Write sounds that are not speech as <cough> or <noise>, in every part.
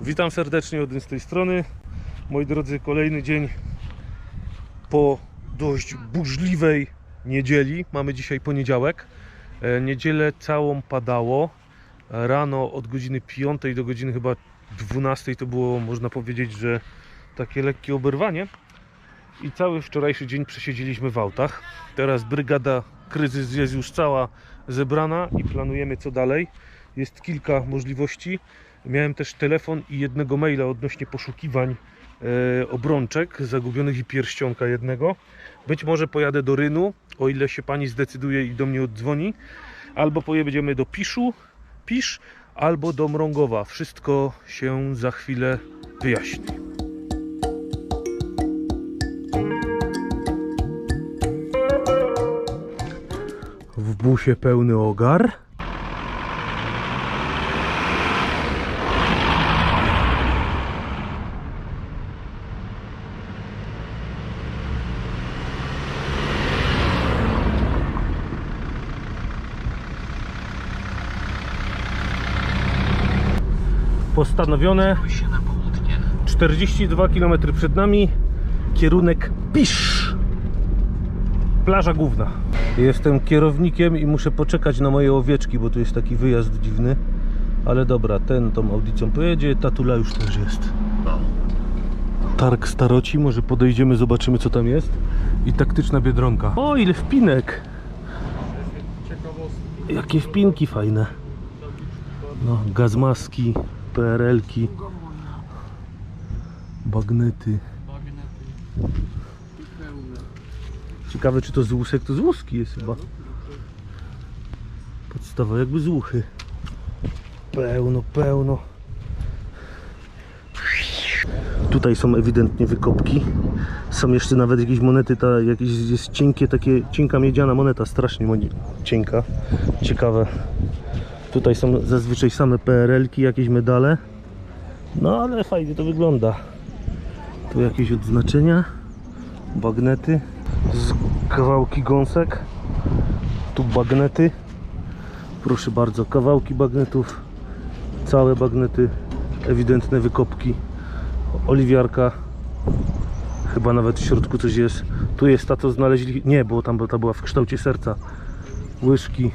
Witam serdecznie od z tej strony. Moi drodzy, kolejny dzień po dość burzliwej niedzieli. Mamy dzisiaj poniedziałek. E, Niedzielę całą padało. Rano od godziny 5 do godziny chyba 12 to było, można powiedzieć, że takie lekkie oberwanie. I cały wczorajszy dzień przesiedzieliśmy w autach. Teraz brygada kryzys jest już cała zebrana i planujemy co dalej. Jest kilka możliwości. Miałem też telefon i jednego maila odnośnie poszukiwań e, obrączek zagubionych i pierścionka jednego. Być może pojadę do Rynu, o ile się pani zdecyduje i do mnie oddzwoni. Albo pojedziemy do Piszu, Pisz, albo do Mrągowa. Wszystko się za chwilę wyjaśni. W busie pełny ogar. Postanowione. 42 km przed nami. Kierunek Pisz. Plaża główna. Jestem kierownikiem i muszę poczekać na moje owieczki bo tu jest taki wyjazd dziwny. Ale dobra, ten tą audycją pojedzie. Tatula już też jest. Targ staroci, może podejdziemy zobaczymy co tam jest. I taktyczna biedronka. O ile wpinek. Jakie wpinki fajne. No, gazmaski, PRL-ki, bagnety. Ciekawe, czy to z łusek, to z łuski jest chyba. Podstawa jakby z łuchy. Pełno, pełno. Tutaj są ewidentnie wykopki. Są jeszcze nawet jakieś monety, ta jakieś jest cienkie, takie cienka miedziana moneta, strasznie cienka. Ciekawe. Tutaj są zazwyczaj same PRL-ki, jakieś medale. No ale fajnie to wygląda. Tu jakieś odznaczenia, bagnety, z kawałki gąsek. Tu bagnety. Proszę bardzo, kawałki bagnetów, całe bagnety, ewidentne wykopki. Oliwiarka. Chyba nawet w środku coś jest. Tu jest ta, co znaleźli. Nie, bo tam ta była w kształcie serca. Łyżki,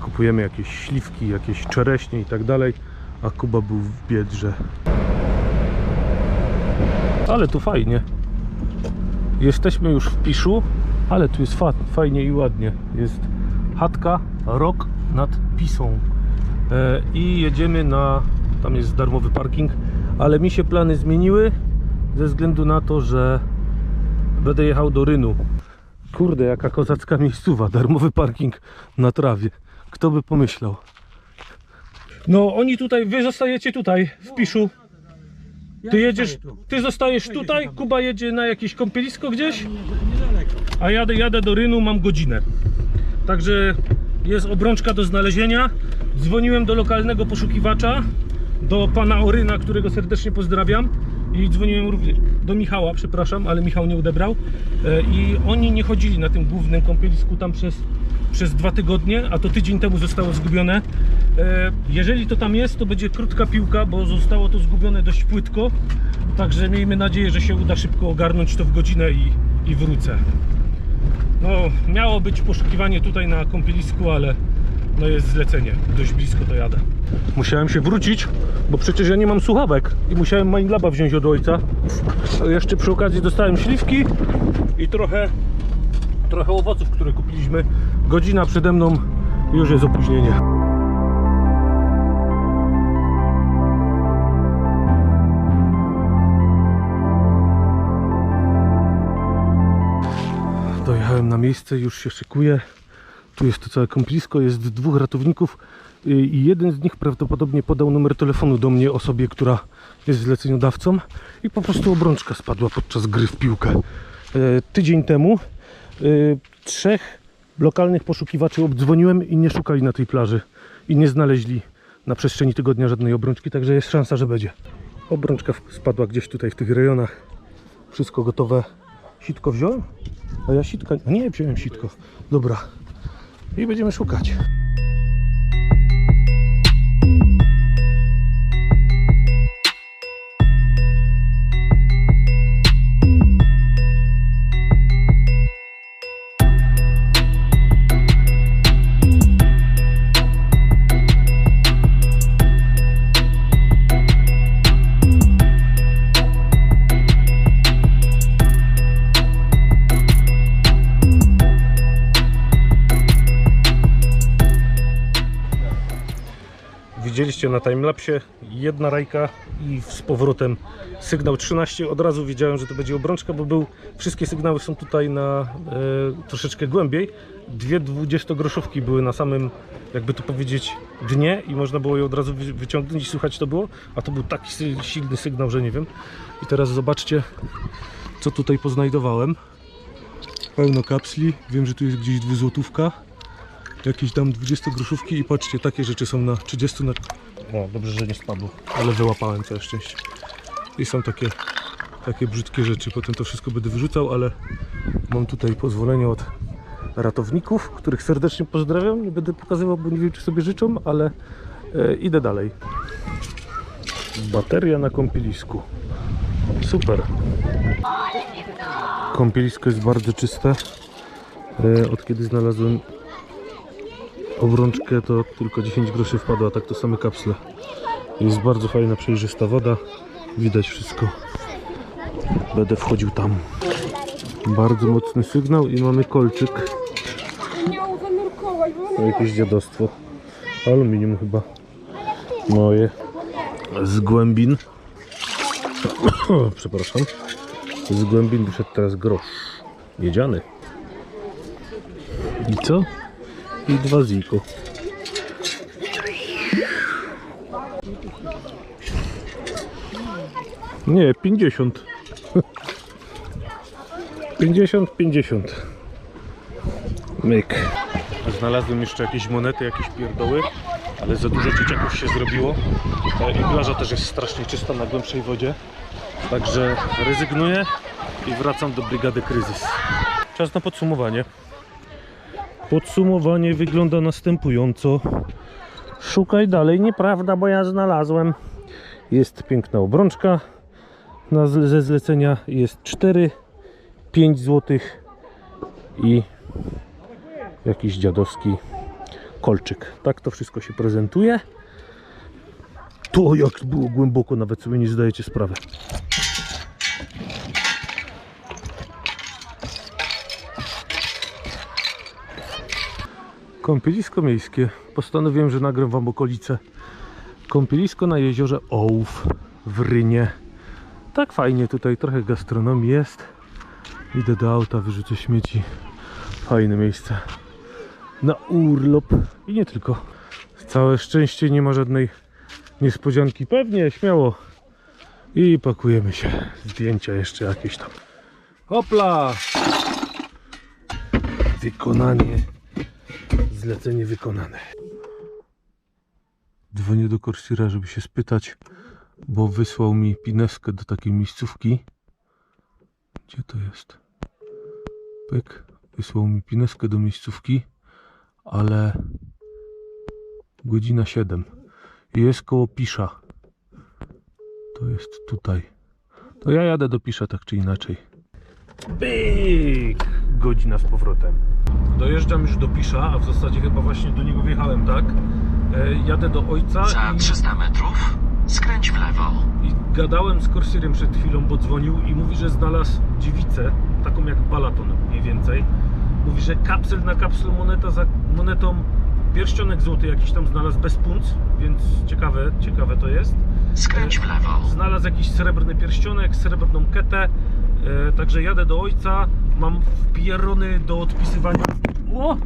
kupujemy jakieś śliwki, jakieś czereśnie i tak dalej, a Kuba był w biedrze. Ale tu fajnie. Jesteśmy już w Piszu, ale tu jest fa fajnie i ładnie. Jest chatka, rok nad Pisą. E, I jedziemy na, tam jest darmowy parking, ale mi się plany zmieniły ze względu na to, że będę jechał do Rynu. Kurde, jaka kozacka miejscowa, darmowy parking na trawie. Kto by pomyślał? No, oni tutaj, wy zostajecie tutaj, w Piszu. Ty jedziesz, ty zostajesz tutaj, Kuba jedzie na jakieś kąpielisko gdzieś, a jadę, jadę do Rynu, mam godzinę. Także jest obrączka do znalezienia. Dzwoniłem do lokalnego poszukiwacza, do pana Oryna, którego serdecznie pozdrawiam. I dzwoniłem również do Michała, przepraszam, ale Michał nie odebrał. E, I oni nie chodzili na tym głównym kąpielisku tam przez, przez dwa tygodnie, a to tydzień temu zostało zgubione. E, Jeżeli to tam jest, to będzie krótka piłka, bo zostało to zgubione dość płytko. Także miejmy nadzieję, że się uda szybko ogarnąć to w godzinę i, i wrócę. No, miało być poszukiwanie tutaj na kąpielisku, ale no jest zlecenie. Dość blisko to jadę. Musiałem się wrócić, bo przecież ja nie mam słuchawek i musiałem Mindlaba wziąć od ojca. Jeszcze przy okazji dostałem śliwki i trochę, trochę owoców, które kupiliśmy. Godzina przede mną już jest opóźnienie. Dojechałem na miejsce, już się szykuję. Tu jest to całe kąpielisko, jest dwóch ratowników y, i jeden z nich prawdopodobnie podał numer telefonu do mnie osobie, która jest zleceniodawcą i po prostu obrączka spadła podczas gry w piłkę. E, Tydzień temu y, trzech lokalnych poszukiwaczy obdzwoniłem i nie szukali na tej plaży i nie znaleźli na przestrzeni tygodnia żadnej obrączki, także jest szansa, że będzie. Obrączka spadła gdzieś tutaj w tych rejonach. Wszystko gotowe. Sitko wziąłem? A ja sitka... A nie, wziąłem sitko. Dobra. I będziemy szukać. Widzieliście na timelapsie, jedna rajka i z powrotem sygnał 13. Od razu wiedziałem, że to będzie obrączka, bo był, wszystkie sygnały są tutaj na e, troszeczkę głębiej. Dwie 20-groszówki były na samym, jakby to powiedzieć, dnie i można było je od razu wy- wyciągnąć i słychać to było, a to był taki silny sygnał, że nie wiem. I teraz zobaczcie, co tutaj poznajdowałem. Pełno kapsli, wiem, że tu jest gdzieś dwuzłotówka jakieś tam 20 groszówki i patrzcie, takie rzeczy są na 30 na... O, dobrze, że nie spadło, ale wyłapałem całe szczęście. I są takie, takie brzydkie rzeczy, potem to wszystko będę wyrzucał, ale mam tutaj pozwolenie od ratowników, których serdecznie pozdrawiam. Nie będę pokazywał, bo nie wiem, czy sobie życzą, ale e, idę dalej. Bateria na kąpielisku. Super. Kąpielisko jest bardzo czyste. E, Od kiedy znalazłem obrączkę to tylko 10 groszy wpadło, a tak to same kapsle. Jest bardzo fajna, przejrzysta woda. Widać wszystko. Będę wchodził tam. Bardzo mocny sygnał i mamy kolczyk. To jakieś dziadostwo. Aluminium chyba. Moje. Z głębin. <coughs> Przepraszam. Z głębin wyszedł teraz grosz. Miedziany. I co? I dwa ziko. Nie, 50. 50, 50. Myk. Znalazłem jeszcze jakieś monety, jakieś pierdoły, ale za dużo dzieciaków się zrobiło. I plaża też jest strasznie czysta na głębszej wodzie. Także rezygnuję i wracam do brygady kryzys. Czas na podsumowanie. Podsumowanie wygląda następująco. Szukaj dalej, nieprawda, bo ja znalazłem. Jest piękna obrączka na ze zlecenia. Jest 4, 5 zł i jakiś dziadowski kolczyk. Tak to wszystko się prezentuje. To jak było głęboko, nawet sobie nie zdajecie sprawy. Kąpielisko miejskie. Postanowiłem, że nagram wam okolice. Kąpielisko na jeziorze Ołów w Rynie. Tak fajnie tutaj, trochę gastronomii jest. Idę do auta, wyrzucę śmieci. Fajne miejsce na urlop i nie tylko. Całe szczęście nie ma żadnej niespodzianki. Pewnie, śmiało. I pakujemy się. Zdjęcia jeszcze jakieś tam. Hopla! Wykonanie. Zlecenie wykonane. Dzwonię do Corsira, żeby się spytać, bo wysłał mi pineskę do takiej miejscówki. Gdzie to jest? Pyk. Wysłał mi pineskę do miejscówki ale godzina 7 jest koło Pisza to jest tutaj to ja jadę do Pisza tak czy inaczej Byk! godzina z powrotem dojeżdżam już do Pisza a w zasadzie chyba właśnie do niego wjechałem tak e, jadę do ojca Za i 300 metrów skręć w lewo. i gadałem z Corsirem przed chwilą, bo dzwonił i mówi, że znalazł dziewicę, taką jak Balaton mniej więcej. Mówi, że kapsel na kapsel moneta za monetą pierścionek złoty jakiś tam znalazł bez punc, więc ciekawe, ciekawe to jest. Skręć w lewo. Znalazł jakiś srebrny pierścionek, srebrną ketę, e, także jadę do ojca, mam wpierony do odpisywania. O!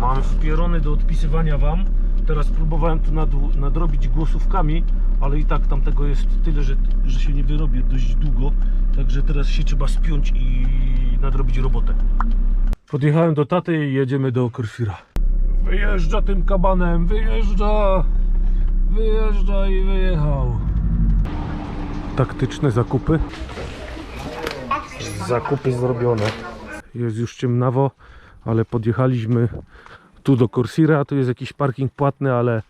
Mam wpierony do odpisywania wam. Teraz próbowałem to nad, nadrobić głosówkami, ale i tak tam tego jest tyle, że, że się nie wyrobię dość długo. Także teraz się trzeba spiąć i nadrobić robotę. Podjechałem do taty i jedziemy do Korfira. Wyjeżdża tym kabanem, wyjeżdża! Wyjeżdża i wyjechał. Taktyczne zakupy. Zakupy zrobione. Jest już ciemnawo, ale podjechaliśmy tu do Corsira. Tu jest jakiś parking płatny, ale,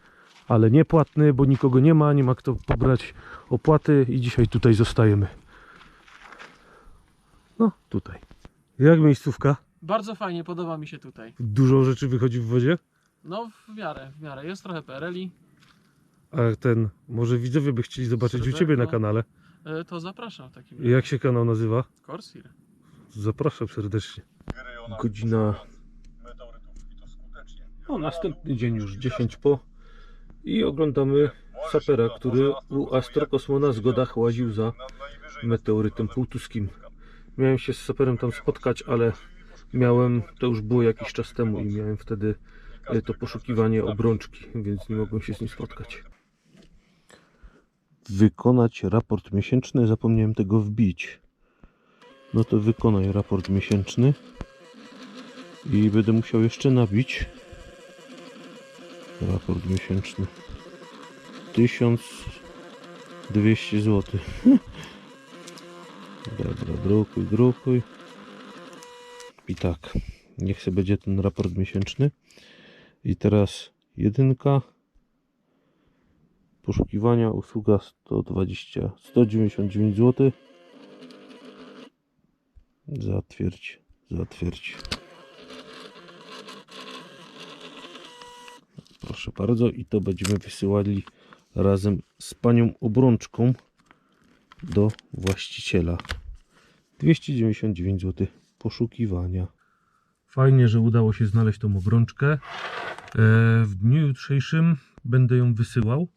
ale niepłatny, bo nikogo nie ma, nie ma kto pobrać opłaty i dzisiaj tutaj zostajemy. No, tutaj. Jak miejscówka? Bardzo fajnie, podoba mi się tutaj. Dużo rzeczy wychodzi w wodzie? No w miarę, w miarę. Jest trochę PRL-i, A ten, może widzowie by chcieli zobaczyć u Ciebie na Sreberko. kanale. E, to zapraszam w takim razie. Jak się kanał nazywa? Corsir. Zapraszam serdecznie. Godzina. No, następny dzień już 10 po. I oglądamy sapera, który u Astrokosmona z Godach łaził za meteorytem półtuskim. Miałem się z saperem tam spotkać, ale miałem, to już było jakiś czas temu i miałem wtedy e, to poszukiwanie obrączki, więc nie mogłem się z nim spotkać. Wykonać raport miesięczny, zapomniałem tego wbić. No to wykonaj raport miesięczny. I będę musiał jeszcze nabić raport miesięczny. 1200 zł <laughs> dobra, drukuj, drukuj. I tak niech sobie będzie ten raport miesięczny. I teraz jedynka poszukiwania usługa 120 199 zł zatwierdź zatwierdź Proszę bardzo, i to będziemy wysyłali razem z panią obrączką do właściciela. 299 zł poszukiwania. Fajnie, że udało się znaleźć tą obrączkę. E, W dniu jutrzejszym będę ją wysyłał.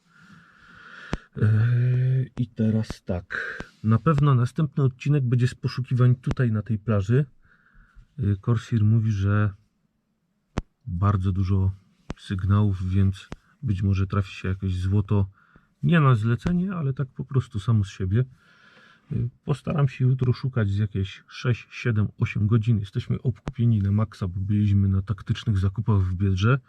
E, I teraz tak. Na pewno następny odcinek będzie z poszukiwań tutaj na tej plaży. E, Corsair mówi, że bardzo dużo sygnałów, więc być może trafi się jakieś złoto nie na zlecenie, ale tak po prostu samo z siebie. Y, Postaram się jutro szukać z jakieś 6, 7, 8 godzin. Jesteśmy obkupieni na maksa, bo byliśmy na taktycznych zakupach w Biedrze.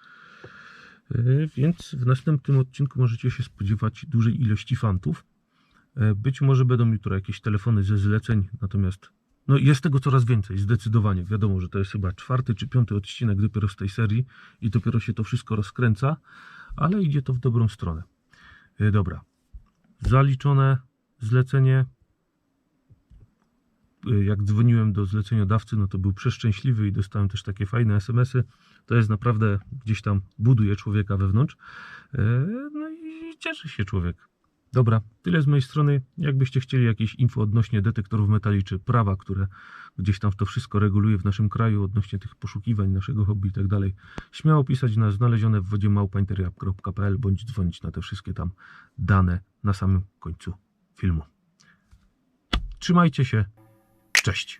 Y, Więc w następnym odcinku możecie się spodziewać dużej ilości fantów. Y, Być może będą jutro jakieś telefony ze zleceń, natomiast no jest tego coraz więcej, zdecydowanie. Wiadomo, że to jest chyba czwarty czy piąty odcinek dopiero z tej serii i dopiero się to wszystko rozkręca, ale idzie to w dobrą stronę. E, Dobra, zaliczone zlecenie. E, Jak dzwoniłem do zleceniodawcy, no to był przeszczęśliwy i dostałem też takie fajne SMS-y. To jest naprawdę gdzieś tam buduje człowieka wewnątrz. E, No i cieszy się człowiek. Dobra, tyle z mojej strony. Jakbyście chcieli jakieś info odnośnie detektorów metali czy prawa, które gdzieś tam to wszystko reguluje w naszym kraju, odnośnie tych poszukiwań, naszego hobby i tak dalej, śmiało pisać na znalezione w wodzie małpainteriap.pl bądź dzwonić na te wszystkie tam dane na samym końcu filmu. Trzymajcie się. Cześć.